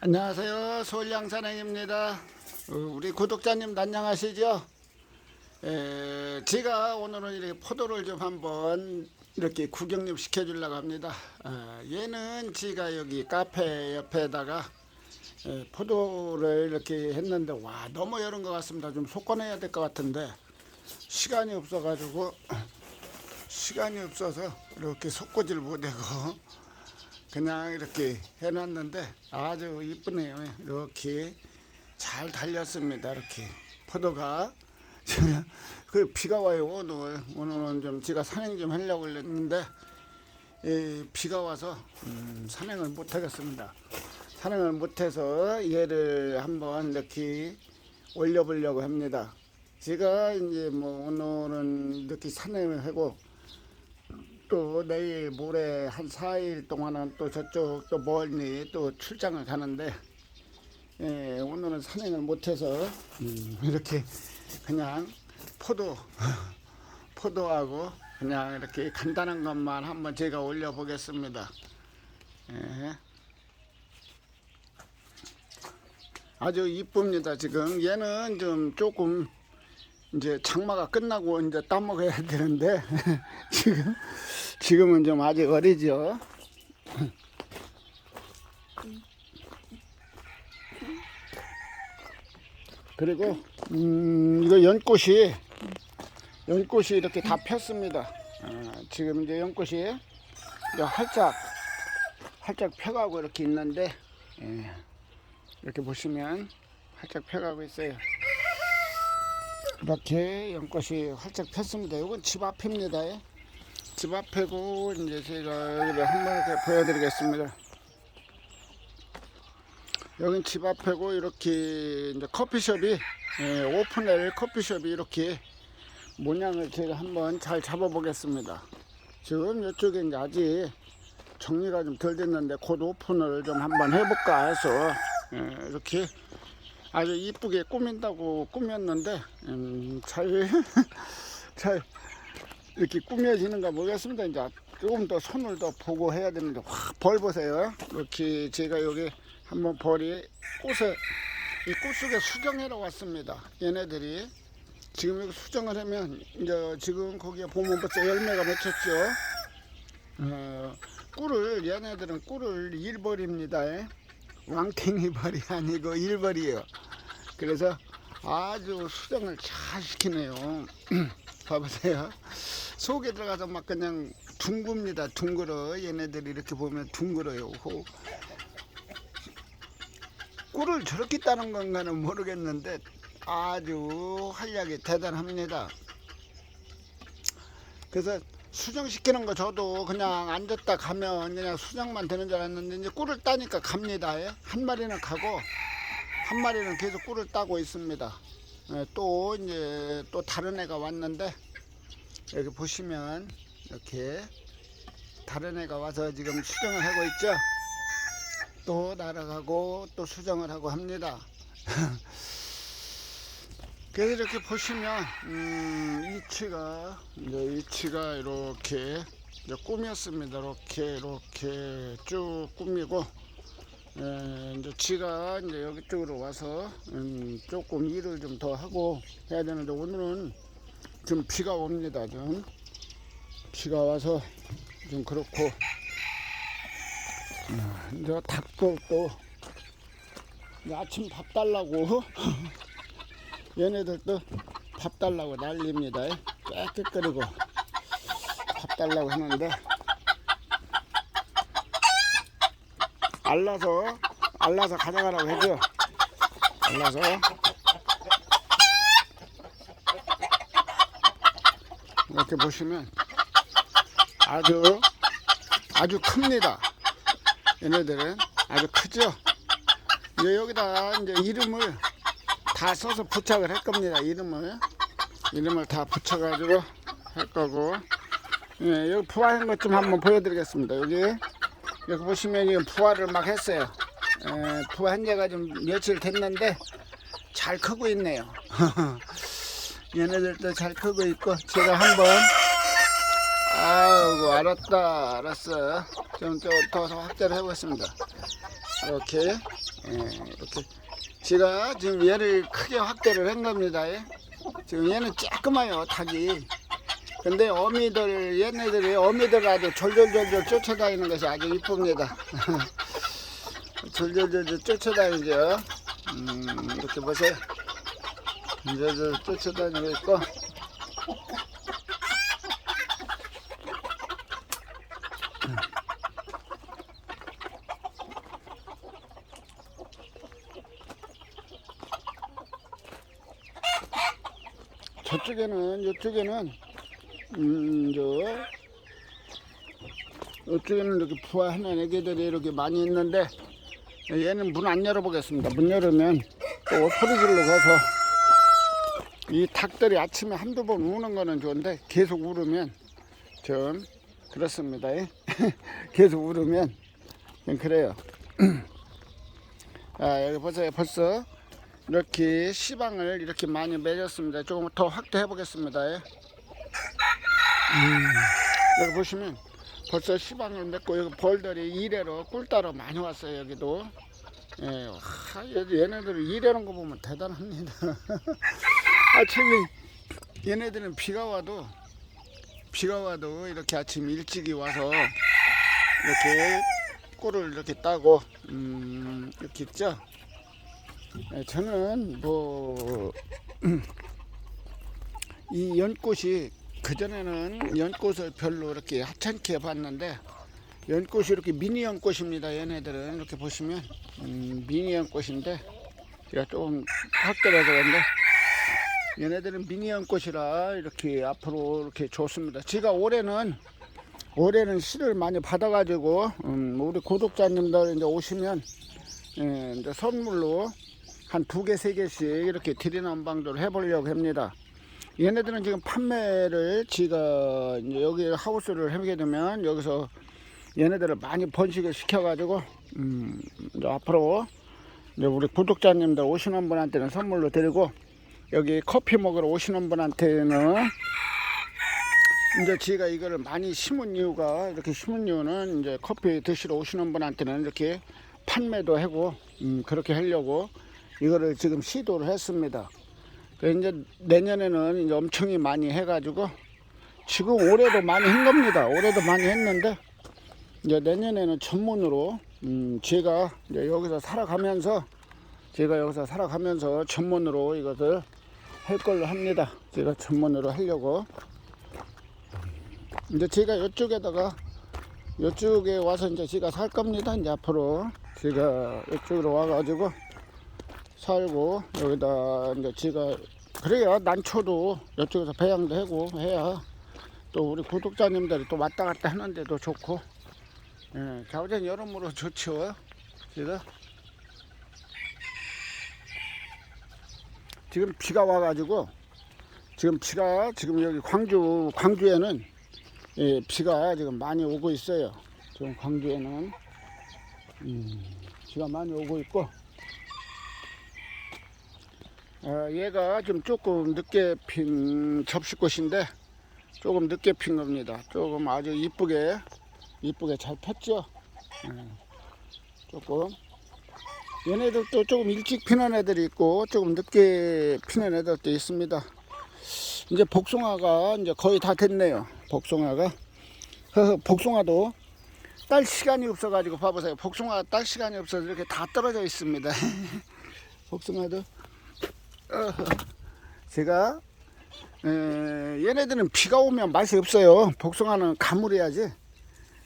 안녕하세요. 서울 양산행입니다. 어, 우리 구독자님 안녕하시죠? 에, 제가 오늘은 이렇게 포도를 좀 한번 이렇게 구경 좀 시켜주려고 합니다. 어, 얘는 제가 여기 카페 옆에다가 에, 포도를 이렇게 했는데 와 너무 여른 것 같습니다. 좀 속건해야 될 것 같은데 시간이 없어가지고 시간이 없어서 이렇게 속고질 못하고 그냥 이렇게 해놨는데 아주 이쁘네요. 이렇게 잘 달렸습니다. 이렇게 포도가 그 비가 와요 오늘 오늘은 좀 제가 산행 좀 하려고 이 비가 와서 음, 산행을 못 하겠습니다. 산행을 못해서 얘를 한번 이렇게 올려보려고 합니다. 제가 이제 뭐 오늘은 이렇게 산행을 하고 또 내일 모레 한 4일 동안은 또 저쪽 또 멀리 또 출장을 가는데 예, 오늘은 산행을 못해서 음, 이렇게 그냥 포도 포도하고 그냥 이렇게 간단한 것만 한번 제가 올려보겠습니다. 예. 아주 이쁩니다. 지금 얘는 좀 조금 이제 장마가 끝나고 이제 따먹어야 되는데 지금 지금은 좀 아직 어리죠. 그리고 음, 이거 연꽃이 연꽃이 이렇게 다 폈습니다. 아, 지금 이제 연꽃이 활짝 활짝 펴가고 이렇게 있는데 예, 이렇게 보시면 활짝 펴가고 있어요. 이렇게 연꽃이 활짝 폈습니다. 이건 집 앞입니다. 예. 집 앞이고 이제 제가 여기를 한번 이렇게 보여드리겠습니다. 여긴 집 앞이고 이렇게 이제 커피숍이 예, 오픈엘 커피숍이 이렇게 모양을 제가 한번 잘 잡아보겠습니다. 지금 이쪽에 이제 아직 정리가 좀 덜 됐는데 곧 오픈을 좀 한번 해볼까 해서 예, 이렇게 아주 이쁘게 꾸민다고 꾸몄는데 음, 잘, 잘 이렇게 꾸며지는가 모르겠습니다. 이제 조금 더 손을 더 보고 해야 되는데 확 벌 보세요. 이렇게 제가 여기 한번 벌이 꽃에 이 꽃 속에 수정해러 왔습니다. 얘네들이 지금 여기 수정을 하면 이제 지금 거기에 보면 벌써 열매가 맺혔죠. 어, 꿀을 얘네들은 꿀을 일벌입니다. 왕탱이 벌이 아니고 일벌이에요. 그래서 아주 수정을 잘 시키네요. 봐보세요. 속에 들어가서 막 그냥 둥굽니다. 둥글어. 얘네들이 이렇게 보면 둥글어요. 호. 꿀을 저렇게 따는 건가는 모르겠는데 아주 활약이 대단합니다. 그래서 수정시키는 거 저도 그냥 앉았다 가면 그냥 수정만 되는 줄 알았는데 이제 꿀을 따니까 갑니다. 예? 한 마리는 가고 한 마리는 계속 꿀을 따고 있습니다. 예, 또 이제 또 다른 애가 왔는데 여기 보시면 이렇게 다른 애가 와서 지금 수정을 하고 있죠. 또 날아가고 또 수정을 하고 합니다. 그래서 이렇게 보시면 음, 이치가 이제 이치가 이렇게 이제 꾸몄습니다. 이렇게 이렇게 쭉 꾸미고 예, 이제 지가 이제 여기 쪽으로 와서 음, 조금 일을 좀 더 하고 해야 되는데 오늘은 좀 비가 옵니다. 좀 비가 와서 좀 그렇고 음, 이제 닭도 또 아침 밥 달라고 얘네들도 밥 달라고 난립니다. 깨끗거리고 밥 달라고 하는데 알라서 알라서 가져가라고 해줘. 알라서 이렇게 보시면 아주 아주 큽니다. 얘네들은 아주 크죠. 이제 여기다 이제 이름을 다 써서 부착을 할 겁니다. 이름을 이름을 다 붙여가지고 할 거고 예, 여기 부화한 것 좀 한번 보여드리겠습니다. 여기 여기 보시면 지금 부화를 막 했어요. 에, 부화 한 지가 좀 며칠 됐는데 잘 크고 있네요. 얘네들도 잘 크고 있고 제가 한번 아이고 알았다 알았어 좀더더 확대를 해보겠습니다. 이렇게 예, 이렇게 제가 지금 얘를 크게 확대를 한 겁니다. 예. 지금 얘는 조그마요 닭이. 근데 어미들 얘네들이 어미들라도 졸졸졸졸 쫓아다니는 것이 아주 이쁩니다. 졸졸졸졸 쫓아다니죠. 음, 이렇게 보세요. 졸졸 쫓아다니고 있고. 저쪽에는 이쪽에는 음, 저 이쪽에는 이렇게 부화하는 애기들이 이렇게 많이 있는데 얘는 문 안 열어보겠습니다. 문 열으면 또 소리 질러 가서 이 닭들이 아침에 한두 번 우는 거는 좋은데 계속 울으면 좀 그렇습니다. 계속 울으면 좀 그래요. 아, 여기 보세요. 벌써 이렇게 시방을 이렇게 많이 맺었습니다. 조금 더 확대해 보겠습니다. 음, 여기 보시면 벌써 시방을 맺고 여기 벌들이 이래로 꿀따로 많이 왔어요. 여기도. 예, 하, 얘- 얘네들 이래는 거 보면 대단합니다. 아침에 얘네들은 비가 와도 비가 와도 이렇게 아침 일찍이 와서 이렇게 꿀을 이렇게 따고 음, 이렇게 있죠. 예, 저는 뭐 이 연꽃이 그전에는 연꽃을 별로 이렇게 하찮게 봤는데 연꽃이 이렇게 미니 연꽃입니다. 얘네들은 이렇게 보시면 음, 미니 연꽃인데 제가 조금 확대해서 그런데 얘네들은 미니 연꽃이라 이렇게 앞으로 이렇게 좋습니다. 제가 올해는 올해는 씨를 많이 받아가지고 음, 우리 구독자님들 이제 오시면 예, 이제 선물로 한 두 개, 세 개씩 이렇게 드리는 방도를 해보려고 합니다. 얘네들은 지금 판매를 지가 이제 여기 하우스를 하게 되면 여기서 얘네들을 많이 번식을 시켜가지고 음, 앞으로 이제 우리 구독자님들 오시는 분한테는 선물로 드리고 여기 커피 먹으러 오시는 분한테는 이제 제가 이거를 많이 심은 이유가 이렇게 심은 이유는 이제 커피 드시러 오시는 분한테는 이렇게 판매도 하고 음, 그렇게 하려고 이거를 지금 시도를 했습니다. 그 이제 내년에는 이제 엄청이 많이 해가지고 지금 올해도 많이 한 겁니다. 올해도 많이 했는데 이제 내년에는 전문으로 음, 제가 이제 여기서 살아가면서 제가 여기서 살아가면서 전문으로 이것을 할 걸로 합니다. 제가 전문으로 하려고 이제 제가 이쪽에다가 이쪽에 와서 이제 제가 살 겁니다. 이제 앞으로 제가 이쪽으로 와가지고 살고 여기다 이제 제가 그래야 난초도 이쪽에서 배양도 하고 해야 또 우리 구독자님들이 또 왔다 갔다 하는데도 좋고. 예, 겨울엔 여름으로 좋죠. 제가 지금 비가 와가지고 지금 비가 지금 여기 광주 광주에는 예, 비가 지금 많이 오고 있어요. 지금 광주에는. 음, 비가 많이 오고 있고 어, 얘가 좀 조금 늦게 핀 접시꽃인데 조금 늦게 핀 겁니다. 조금 아주 이쁘게 이쁘게 잘 폈죠. 예, 조금 얘네들도 조금 일찍 피는 애들이 있고 조금 늦게 피는 애들도 있습니다. 이제 복숭아가 이제 거의 다 됐네요. 복숭아가 복숭아도 딸 시간이 없어가지고 봐보세요. 복숭아 딸 시간이 없어서 이렇게 다 떨어져 있습니다. 복숭아도 제가 에, 얘네들은 비가 오면 맛이 없어요. 복숭아는 가물어야지.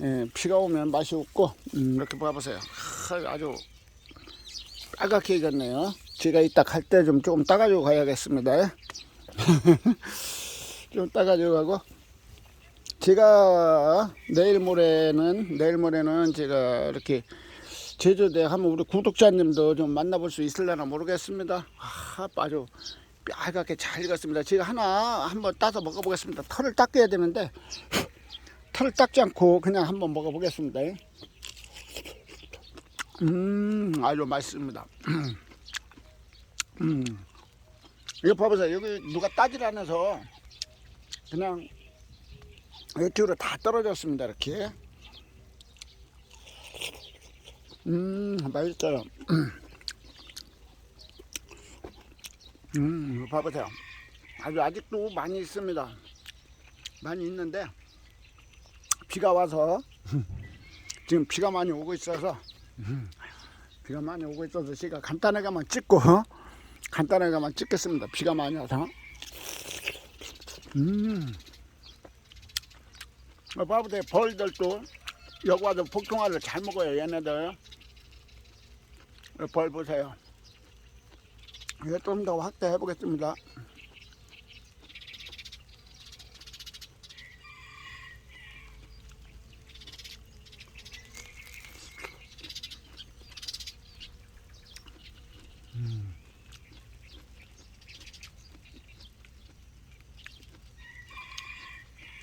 에, 비가 오면 맛이 없고 음, 이렇게 봐보세요. 하, 아주 빨갛게 익었네요. 제가 이따 갈 때 좀 조금 따가지고 가야겠습니다. 좀 따가지고 가고 제가 내일 모레는 내일 모레는 제가 이렇게 제주도에 하면 우리 구독자님도 좀 만나볼 수 있을려나 모르겠습니다. 아, 아주 빨갛게 잘 익었습니다. 제가 하나 한번 따서 먹어보겠습니다. 털을 닦아야 되는데 털을 닦지 않고 그냥 한번 먹어보겠습니다. 음, 아주 맛있습니다. 음, 이거 봐보세요. 여기 누가 따질 않아서 그냥 이쪽으로 다 떨어졌습니다. 이렇게. 음, 맛있어요. 음, 음 봐보세요. 아주 아직도 많이 있습니다. 많이 있는데, 비가 와서, 지금 비가 많이 오고 있어서, 비가 많이 오고 있어서 제가 간단하게만 찍고, 간단하게만 찍겠습니다. 비가 많이 와서. 음. 봐보세요. 벌들도 여기 와서 복숭아를 잘 먹어요. 얘네들 어, 벌 보세요. 이거 좀 더 확대해 보겠습니다.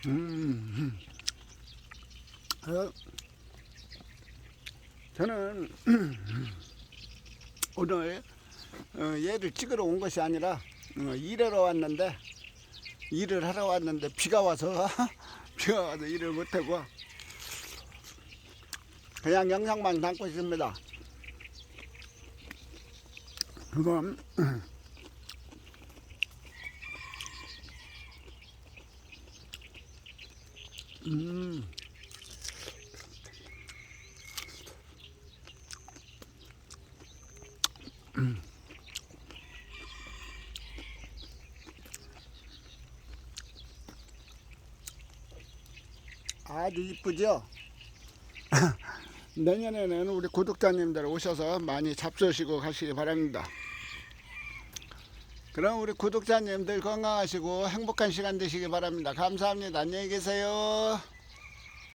음, 어, 저는 오늘 어, 얘를 찍으러 온 것이 아니라 어, 일하러 왔는데 일을 하러 왔는데 비가 와서 비가 와서 일을 못하고 그냥 영상만 담고 있습니다. 그럼 음. 아주 이쁘죠? 내년에는 우리 구독자님들 오셔서 많이 잡수시고 가시기 바랍니다. 그럼 우리 구독자님들 건강하시고 행복한 시간 되시기 바랍니다. 감사합니다. 안녕히 계세요.